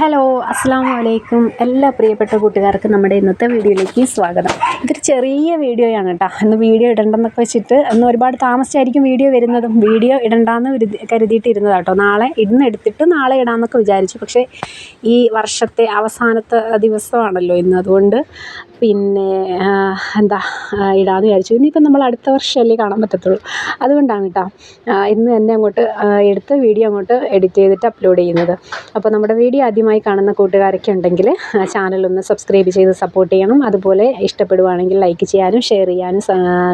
Hello അസ്സാം വലൈക്കും എല്ലാ പ്രിയപ്പെട്ട കൂട്ടുകാർക്കും നമ്മുടെ ഇന്നത്തെ വീഡിയോയിലേക്ക് സ്വാഗതം. ഇതൊരു ചെറിയ വീഡിയോയാണ് കേട്ടോ ഇന്ന് വീഡിയോ ഇടണ്ടെന്നൊക്കെ വെച്ചിട്ട് അന്ന് ഒരുപാട് താമസിച്ചായിരിക്കും വീഡിയോ വരുന്നതും. വീഡിയോ ഇടണ്ടെന്ന് കരുതിയിട്ടിരുന്നത് കേട്ടോ നാളെ ഇന്ന് എടുത്തിട്ട് നാളെ ഇടാമെന്നൊക്കെ വിചാരിച്ചു. പക്ഷേ ഈ വർഷത്തെ അവസാനത്തെ ദിവസമാണല്ലോ ഇന്ന്. അതുകൊണ്ട് പിന്നെ എന്താ ഇടാമെന്ന് വിചാരിച്ചു. ഇനിയിപ്പം നമ്മൾ അടുത്ത വർഷമല്ലേ കാണാൻ പറ്റത്തുള്ളൂ. അതുകൊണ്ടാണ് കേട്ടോ ഇന്ന് തന്നെ അങ്ങോട്ട് എടുത്ത് വീഡിയോ അങ്ങോട്ട് എഡിറ്റ് ചെയ്തിട്ട് അപ്ലോഡ് ചെയ്യുന്നത്. അപ്പോൾ നമ്മുടെ വീഡിയോ ആദ്യമായി കാണുന്ന കൂട്ടുകാരൊക്കെ ഉണ്ടെങ്കിൽ ചാനലൊന്ന് സബ്സ്ക്രൈബ് ചെയ്ത് സപ്പോർട്ട് ചെയ്യണം. അതുപോലെ ഇഷ്ടപ്പെടുവാണെങ്കിൽ ലൈക്ക് ചെയ്യാനും ഷെയർ ചെയ്യാനും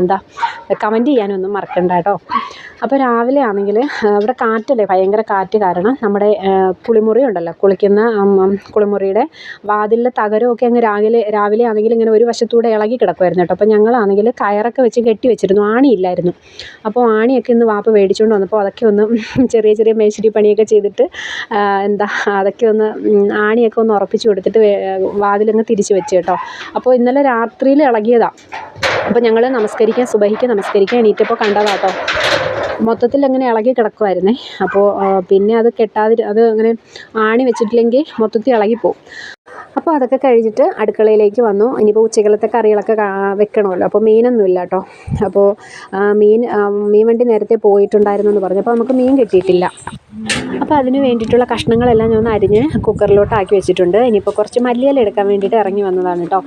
എന്താ കമന്റ് ചെയ്യാനും ഒന്നും മറക്കണ്ട കേട്ടോ. അപ്പോൾ രാവിലെ ആണെങ്കിൽ ഇവിടെ കാറ്റല്ലേ ഭയങ്കര കാറ്റ് കാരണം നമ്മുടെ കുളിമുറി ഉണ്ടല്ലോ കുളിക്കുന്ന കുളിമുറിയുടെ വാതിലിലെ തകരമൊക്കെ അങ്ങ് രാവിലെ രാവിലെ ആണെങ്കിൽ ഇങ്ങനെ ഒരു വശത്തൂടെ ഇളകി കിടക്കുമായിരുന്നു കേട്ടോ. അപ്പോൾ ഞങ്ങളാണെങ്കിൽ കയറൊക്കെ വെച്ച് കെട്ടി വെച്ചിരുന്നു ആണിയില്ലായിരുന്നു. അപ്പോൾ ആണിയൊക്കെ ഇന്ന് വാപ്പ് മേടിച്ചുകൊണ്ട് വന്നപ്പോൾ അതൊക്കെ ഒന്ന് ചെറിയ ചെറിയ മേശിരി പണിയൊക്കെ ചെയ്തിട്ട് എന്താ അതൊക്കെ ഒന്ന് ആണിയൊക്കെ ഒന്ന് ഉറപ്പിച്ച് കൊടുത്തിട്ട് വാതിലങ്ങ് തിരിച്ച് വെച്ച് കേട്ടോ. അപ്പോൾ ഇന്നലെ രാത്രിയിൽ ഇളകിയതാണ് അപ്പോൾ ഞങ്ങൾ നമസ്കരിക്കാൻ സുബഹിക്ക് നമസ്കരിക്കാൻ എണീറ്റപ്പോൾ കണ്ടതാട്ടോ മൊത്തത്തിൽ അങ്ങനെ ഇളകി കിടക്കുമായിരുന്നേ അപ്പോൾ പിന്നെ അത് കെട്ടാതിരി അത് അങ്ങനെ ആണി വെച്ചിട്ടില്ലെങ്കിൽ മൊത്തത്തിൽ ഇളകിപ്പോവും. അപ്പോൾ അതൊക്കെ കഴിഞ്ഞിട്ട് അടുക്കളയിലേക്ക് വന്നു. ഇനിയിപ്പോൾ ഉച്ചകളത്തെ കറികളൊക്കെ വെക്കണമല്ലോ. അപ്പോൾ മീനൊന്നും ഇല്ല കേട്ടോ അപ്പോൾ മീൻ മീൻ വണ്ടി നേരത്തെ പോയിട്ടുണ്ടായിരുന്നു എന്ന് പറഞ്ഞു. അപ്പോൾ നമുക്ക് മീൻ കിട്ടിയിട്ടില്ല. അപ്പോൾ അതിന് വേണ്ടിയിട്ടുള്ള കഷ്ണങ്ങളെല്ലാം ഞാൻ ഒന്ന് അരിഞ്ഞ് കുക്കറിലോട്ട് ആക്കി വെച്ചിട്ടുണ്ട്. ഇനിയിപ്പോൾ കുറച്ച് മല്ലിയില എടുക്കാൻ വേണ്ടിയിട്ട് ഇറങ്ങി വന്നതാണ് കേട്ടോ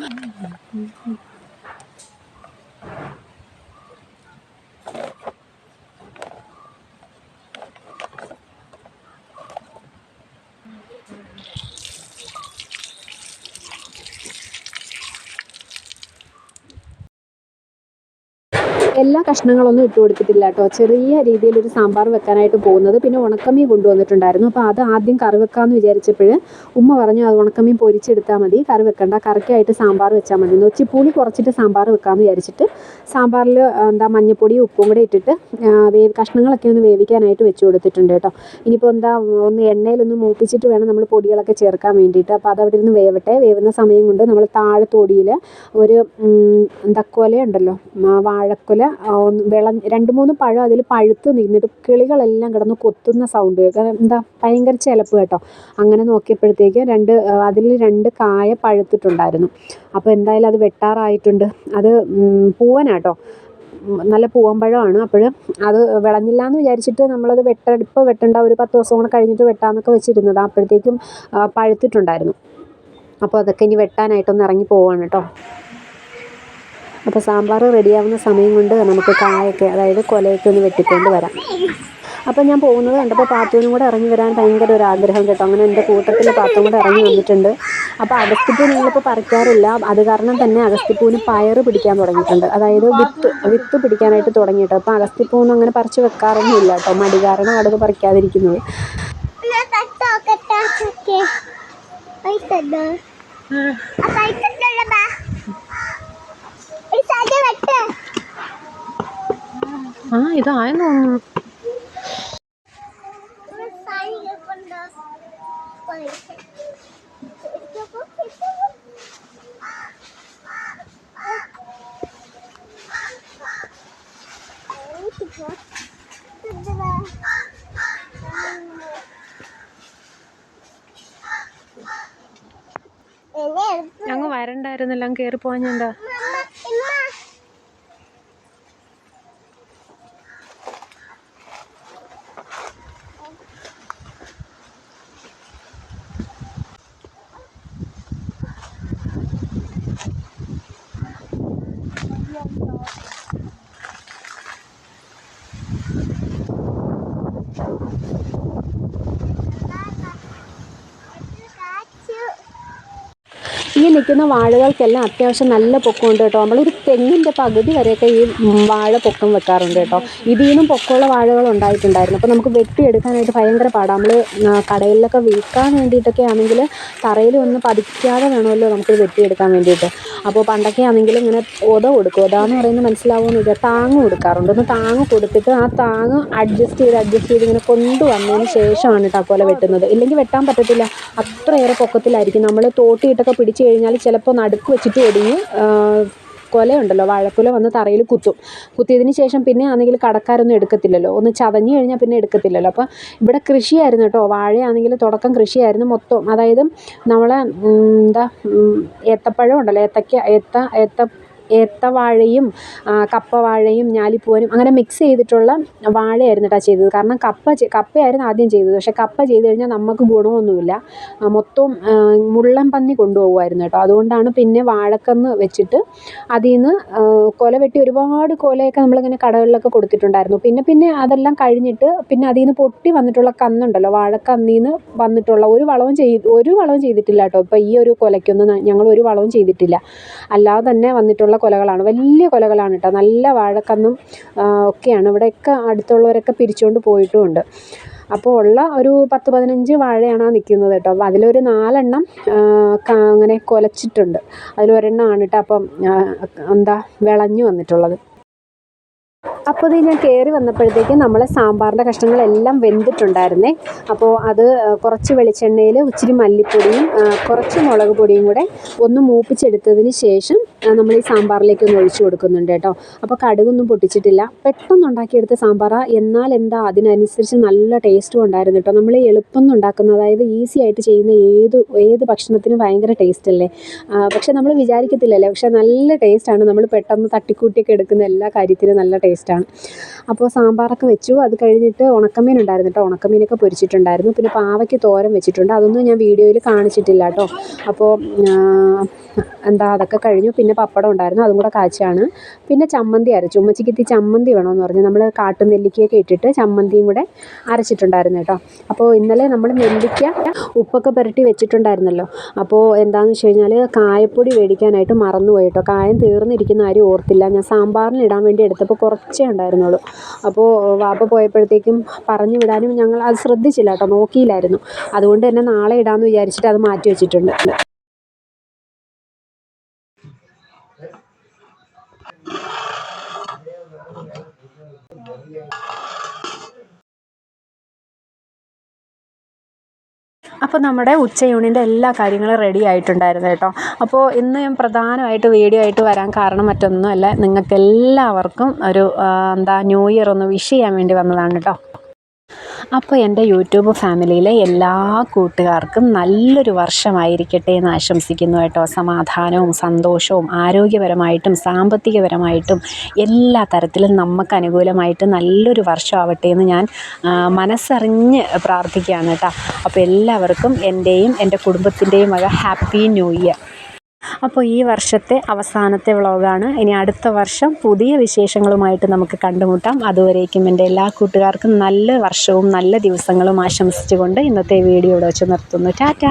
എല്ലാ കഷ്ണങ്ങളൊന്നും ഇട്ട് കൊടുത്തിട്ടില്ല കേട്ടോ. ചെറിയ രീതിയിൽ ഒരു സാമ്പാർ വെക്കാനായിട്ട് പോകുന്നത്. പിന്നെ ഉണക്കമീൻ കൊണ്ടുവന്നിട്ടുണ്ടായിരുന്നു. അപ്പോൾ അത് ആദ്യം കറി വെക്കാമെന്ന് വിചാരിച്ചപ്പോൾ ഉമ്മ പറഞ്ഞു അത് ഉണക്കമീൻ പൊരിച്ചെടുത്താൽ മതി. കറി വെക്കണ്ട. കറിക്കായിട്ട് സാമ്പാർ വെച്ചാൽ മതി. നൊച്ചിപ്പൂളി കുറച്ചിട്ട് സാമ്പാർ വെക്കാമെന്ന് വിചാരിച്ചിട്ട് സാമ്പാറിൽ എന്താ മഞ്ഞപ്പൊടി ഉപ്പും കൂടെ ഇട്ടിട്ട് വേവ് കഷ്ണങ്ങളൊക്കെ ഒന്ന് വേവിക്കാനായിട്ട് വെച്ച് കൊടുത്തിട്ടുണ്ട് കേട്ടോ. ഇനിയിപ്പോൾ എന്താ ഒന്ന് എണ്ണയിലൊന്ന് മൂപ്പിച്ചിട്ട് വേണം നമ്മൾ പൊടികളൊക്കെ ചേർക്കാൻ വേണ്ടിയിട്ട്. അപ്പോൾ അത് അവിടെ ഇരുന്ന് വേവട്ടെ. വേവുന്ന സമയം കൊണ്ട് നമ്മൾ താഴെ തൊടിയിൽ ഒരു എന്താ കൊല ഉണ്ടല്ലോ വാഴക്കൊല വിള രണ്ട് മൂന്ന് പഴം അതിൽ പഴുത്ത് നിന്നിട്ട് കിളികളെല്ലാം കിടന്ന് കൊത്തുന്ന സൗണ്ട് കാരണം എന്താ ഭയങ്കര ചിലപ്പ് കേട്ടോ. അങ്ങനെ നോക്കിയപ്പോഴത്തേക്ക് രണ്ട് അതിൽ രണ്ട് കായ പഴുത്തിട്ടുണ്ടായിരുന്നു. അപ്പോൾ എന്തായാലും അത് വെട്ടാറായിട്ടുണ്ട്. അത് പൂവനാട്ടോ. നല്ല പൂവമ്പഴമാണ് അപ്പോൾ അത് വിളഞ്ഞില്ല എന്ന് വിചാരിച്ചിട്ട് നമ്മളത് വെട്ട ഇപ്പോൾ വെട്ടണ്ട ഒരു പത്ത് ദിവസം കൂടെ കഴിഞ്ഞിട്ട് വെട്ടാമെന്നൊക്കെ വെച്ചിരുന്നത്. അപ്പോഴത്തേക്കും പഴുത്തിട്ടുണ്ടായിരുന്നു. അപ്പോൾ അതൊക്കെ ഇനി വെട്ടാനായിട്ടൊന്ന് ഇറങ്ങി പോവാണ് കേട്ടോ. അപ്പോൾ സാമ്പാർ റെഡിയാവുന്ന സമയം കൊണ്ട് നമുക്ക് കായൊക്കെ അതായത് കൊലയൊക്കെ ഒന്ന് വെട്ടിക്കൊണ്ട് വരാം. അപ്പോൾ ഞാൻ പോകുന്നത് കണ്ടപ്പോൾ പാത്തുവിനും കൂടെ ഇറങ്ങി വരാൻ ഭയങ്കര ഒരു ആഗ്രഹം കേട്ടോ. അങ്ങനെ എന്റെ കൂട്ടത്തിൽ പാത്തും കൂടെ ഇറങ്ങി വന്നിട്ടുണ്ട്. അപ്പോൾ അഗസ്തിപ്പൂ നിങ്ങളിപ്പോൾ പറിക്കാറില്ല. അത് കാരണം തന്നെ അഗസ്തിപ്പൂവിന് പയറ് പിടിക്കാൻ തുടങ്ങിയിട്ടുണ്ട്. അതായത് വിത്ത് വിത്ത് പിടിക്കാനായിട്ട് തുടങ്ങിയിട്ട്. അപ്പോൾ അഗസ്തിപ്പൂവൊന്നും അങ്ങനെ പറിച്ച് വെക്കാറൊന്നുമില്ല കേട്ടോ. മടി കാരണം അടുത്ത് പറിക്കാതിരിക്കുന്നത്. പൈസണ്ടോ ആ ഇതായെന്ന് തോന്നുന്നു. ഞങ്ങൾ വരണ്ടായിരുന്നെല്ലാം കയറി പോകാൻ ഈ നിൽക്കുന്ന വാഴകൾക്കെല്ലാം അത്യാവശ്യം നല്ല പൊക്കമുണ്ട് കേട്ടോ. നമ്മളൊരു തെങ്ങിന്റെ പകുതി വരെയൊക്കെ ഈ വാഴ പൊക്കം വെക്കാറുണ്ട് കേട്ടോ. ഇതിൽ നിന്നും പൊക്കമുള്ള വാഴകൾ ഉണ്ടായിട്ടുണ്ടായിരുന്നു. അപ്പോൾ നമുക്ക് വെട്ടിയെടുക്കാനായിട്ട് ഭയങ്കര പാടാണ് നമ്മൾ കടയിലൊക്കെ വിൽക്കാൻ വേണ്ടിയിട്ടൊക്കെ ആണെങ്കിൽ തറയിൽ ഒന്ന് പതിക്കാതെ വേണമല്ലോ നമുക്ക് വെട്ടിയെടുക്കാൻ വേണ്ടിയിട്ട്. അപ്പോൾ പണ്ടൊക്കെ ആണെങ്കിൽ ഇങ്ങനെ ഒത കൊടുക്കും. ഒത എന്ന് പറയുന്നത് മനസ്സിലാവുമെന്നില്ല താങ്ങ് കൊടുക്കാറുണ്ട്. ഒന്ന് താങ്ങ് കൊടുത്തിട്ട് ആ താങ്ങ് അഡ്ജസ്റ്റ് ചെയ്ത് അഡ്ജസ്റ്റ് ചെയ്ത് ഇങ്ങനെ കൊണ്ടുവന്നതിന് ശേഷമാണ് കേട്ടോ കൊല വെട്ടുന്നത്. ഇല്ലെങ്കിൽ വെട്ടാൻ പറ്റത്തില്ല. അത്രയേറെ പൊക്കത്തിലായിരിക്കും. നമ്മൾ തോട്ടിയിട്ടൊക്കെ പിടിച്ചു കഴിഞ്ഞാൽ ചിലപ്പോൾ നടുക്ക് വെച്ചിട്ട് ഒടിഞ്ഞ് കൊലയുണ്ടല്ലോ. വാഴക്കുല വന്ന് തറയിൽ കുത്തും. കുത്തിയതിന് ശേഷം പിന്നെ ആണെങ്കിൽ കടക്കാരൊന്നും എടുക്കത്തില്ലല്ലോ. ഒന്ന് ചതഞ്ഞ് കഴിഞ്ഞാൽ പിന്നെ എടുക്കത്തില്ലല്ലോ. അപ്പോൾ ഇവിടെ കൃഷിയായിരുന്നു കേട്ടോ. വാഴയാണെങ്കിൽ തുടക്കം കൃഷിയായിരുന്നു മൊത്തം. അതായത് നമ്മളെ എന്താ ഏത്തപ്പഴം ഉണ്ടല്ലോ. ഏത്തക്ക ഏത്ത ഏത്ത ഏത്തവാഴയും കപ്പവാഴയും ഞാലിപ്പൂവനും അങ്ങനെ മിക്സ് ചെയ്തിട്ടുള്ള വാഴയായിരുന്നു കേട്ടോ ചെയ്തത്. കാരണം കപ്പ കപ്പയായിരുന്നു ആദ്യം ചെയ്തത്. പക്ഷേ കപ്പ ചെയ്ത് കഴിഞ്ഞാൽ നമുക്ക് ഗുണമൊന്നുമില്ല. മൊത്തം മുള്ളൻ പന്നി കൊണ്ടുപോകുമായിരുന്നു കേട്ടോ അതുകൊണ്ടാണ് പിന്നെ വാഴക്കന്ന് വെച്ചിട്ട് അതിൽ നിന്ന് കൊല വെട്ടി ഒരുപാട് കൊലയൊക്കെ നമ്മളിങ്ങനെ കടകളിലൊക്കെ കൊടുത്തിട്ടുണ്ടായിരുന്നു. പിന്നെ പിന്നെ അതെല്ലാം കഴിഞ്ഞിട്ട് പിന്നെ അതിൽ നിന്ന് പൊട്ടി വന്നിട്ടുള്ള കന്നുണ്ടല്ലോ. വാഴക്കന്നിൽ നിന്ന് വന്നിട്ടുള്ള ഒരു വളവും ചെയ്ത് ഒരു വളവും ചെയ്തിട്ടില്ല കേട്ടോ ഇപ്പോൾ ഈ ഒരു കൊലയ്ക്കൊന്നും ഞങ്ങൾ ഒരു വളവും ചെയ്തിട്ടില്ല. അല്ലാതെ തന്നെ വന്നിട്ടുള്ള കൊലകളാണ്. വലിയ കൊലകളാണ് കേട്ടോ. നല്ല വാഴക്കന്നും ഒക്കെയാണ്. ഇവിടെയൊക്കെ അടുത്തുള്ളവരൊക്കെ പിരിച്ചുകൊണ്ട് പോയിട്ടുമുണ്ട്. അപ്പോൾ ഉള്ള ഒരു പത്ത് പതിനഞ്ച് വാഴയാണ് ആ നിൽക്കുന്നത് കേട്ടോ. അപ്പോൾ അതിലൊരു നാലെണ്ണം അങ്ങനെ കൊലച്ചിട്ടുണ്ട്. അതിലൊരെണ്ണമാണ് കേട്ടോ അപ്പം എന്താ വിളഞ്ഞു വന്നിട്ടുള്ളത്. അപ്പോൾ ഇത് ഞാൻ കയറി വന്നപ്പോഴത്തേക്ക് നമ്മളെ സാമ്പാറിന്റെ കഷ്ണങ്ങളെല്ലാം വെന്തിട്ടുണ്ടായിരുന്നേ. അപ്പോൾ അത് കുറച്ച് വെളിച്ചെണ്ണയിൽ ഇച്ചിരി മല്ലിപ്പൊടിയും കുറച്ച് മുളക് പൊടിയും കൂടെ ഒന്ന് മൂപ്പിച്ചെടുത്തതിന് ശേഷം നമ്മൾ ഈ സാമ്പാറിലേക്ക് ഒന്ന് ഒഴിച്ചു കൊടുക്കുന്നുണ്ട് കേട്ടോ. അപ്പോൾ കടുകൊന്നും പൊട്ടിച്ചിട്ടില്ല. പെട്ടെന്ന് ഉണ്ടാക്കിയെടുത്ത സാമ്പാറ. എന്നാൽ എന്താ അതിനനുസരിച്ച് നല്ല ടേസ്റ്റും ഉണ്ടായിരുന്നു കേട്ടോ. നമ്മൾ എളുപ്പം ഉണ്ടാക്കുന്ന അതായത് ഈസി ആയിട്ട് ചെയ്യുന്ന ഏത് ഏത് ഭക്ഷണത്തിനും ഭയങ്കര ടേസ്റ്റ് അല്ലേ? പക്ഷേ നമ്മൾ വിചാരിക്കത്തില്ലല്ലേ? പക്ഷേ നല്ല ടേസ്റ്റാണ് നമ്മൾ പെട്ടെന്ന് തട്ടിക്കൂട്ടിയൊക്കെ എടുക്കുന്ന എല്ലാ കാര്യത്തിലും നല്ല ടേസ്റ്റാണ് അപ്പോൾ സാമ്പാറൊക്കെ വെച്ചു. അത് കഴിഞ്ഞിട്ട് ഉണക്കമീൻ ഉണ്ടായിരുന്നു കേട്ടോ. ഉണക്കമീനൊക്കെ പൊരിച്ചിട്ടുണ്ടായിരുന്നു. പിന്നെ പാവയ്ക്ക് തോരൻ വെച്ചിട്ടുണ്ട്. അതൊന്നും ഞാൻ വീഡിയോയിൽ കാണിച്ചിട്ടില്ല കേട്ടോ. അപ്പോൾ എന്താ അതൊക്കെ കഴിഞ്ഞു. പിന്നെ പപ്പടം ഉണ്ടായിരുന്നു അതും കൂടെ കാച്ചാണ് പിന്നെ ചമ്മന്തി അരച്ചു. ഉമ്മച്ചിക്ക് ചമ്മന്തി വേണമെന്ന് പറഞ്ഞു. നമ്മൾ കാട്ടുനെല്ലിക്കയൊക്കെ ഇട്ടിട്ട് ചമ്മന്തിയും കൂടെ അരച്ചിട്ടുണ്ടായിരുന്നു കേട്ടോ. അപ്പോൾ ഇന്നലെ നമ്മൾ നെല്ലിക്ക ഉപ്പൊക്കെ പുരട്ടി വെച്ചിട്ടുണ്ടായിരുന്നല്ലോ. അപ്പോൾ എന്താണെന്ന് വെച്ച് കഴിഞ്ഞാൽ കായപ്പൊടി മേടിക്കാനായിട്ട് മറന്നുപോയി കേട്ടോ. കായം തീർന്നിരിക്കുന്ന ആരും ഓർത്തില്ല. ഞാൻ സാമ്പാറിന് ഇടാൻ വേണ്ടി എടുത്തപ്പോൾ കുറച്ചേ ഉണ്ടായിരുന്നുള്ളൂ. അപ്പോൾ വാപ്പ പോയപ്പോഴത്തേക്കും പറഞ്ഞു വിടാനും ഞങ്ങൾ അത് ശ്രദ്ധിച്ചില്ല കേട്ടോ. നോക്കിയില്ലായിരുന്നു. അതുകൊണ്ട് തന്നെ നാളെ ഇടാമെന്ന് വിചാരിച്ചിട്ട് അത് മാറ്റി വെച്ചിട്ടുണ്ട്. അപ്പോൾ നമ്മുടെ ഉച്ചയൂണിന്റെ എല്ലാ കാര്യങ്ങളും റെഡി ആയിട്ടുണ്ടായിരുന്നു കേട്ടോ. അപ്പോൾ ഇന്ന് ഞാൻ പ്രധാനമായിട്ട് വീഡിയോ ആയിട്ട് വരാൻ കാരണം മറ്റൊന്നുമല്ല നിങ്ങൾക്ക് എല്ലാവർക്കും ഒരു എന്താ ന്യൂ ഇയർ ഒന്ന് വിഷ് ചെയ്യാൻ വേണ്ടി വന്നതാണ് കേട്ടോ. അപ്പോൾ എന്റെ യൂട്യൂബ് ഫാമിലിയിലെ എല്ലാ കൂട്ടുകാർക്കും നല്ലൊരു വർഷമായിരിക്കട്ടെ എന്ന് ആശംസിക്കുന്നു കേട്ടോ. സമാധാനവും സന്തോഷവും ആരോഗ്യപരമായിട്ടും സാമ്പത്തികപരമായിട്ടും എല്ലാ തരത്തിലും നമുക്ക് അനുകൂലമായിട്ട് നല്ലൊരു വർഷമാവട്ടെ എന്ന് ഞാൻ മനസ്സറിഞ്ഞ് പ്രാർത്ഥിക്കുകയാണ് കേട്ടോ. അപ്പോൾ എല്ലാവർക്കും എന്റെയും എന്റെ കുടുംബത്തിന്റെയും വക ഹാപ്പി ന്യൂ ഇയർ. അപ്പോൾ ഈ വർഷത്തെ അവസാനത്തെ വ്ളോഗാണ്. ഇനി അടുത്ത വർഷം പുതിയ വിശേഷങ്ങളുമായിട്ട് നമുക്ക് കണ്ടുമുട്ടാം. അതുവരേക്കും എന്റെ എല്ലാ കൂട്ടുകാർക്കും നല്ല വർഷവും നല്ല ദിവസങ്ങളും ആശംസിച്ചുകൊണ്ട് ഇന്നത്തെ വീഡിയോ ഇവിടെ വെച്ച് നിർത്തുന്നു. ടാറ്റ.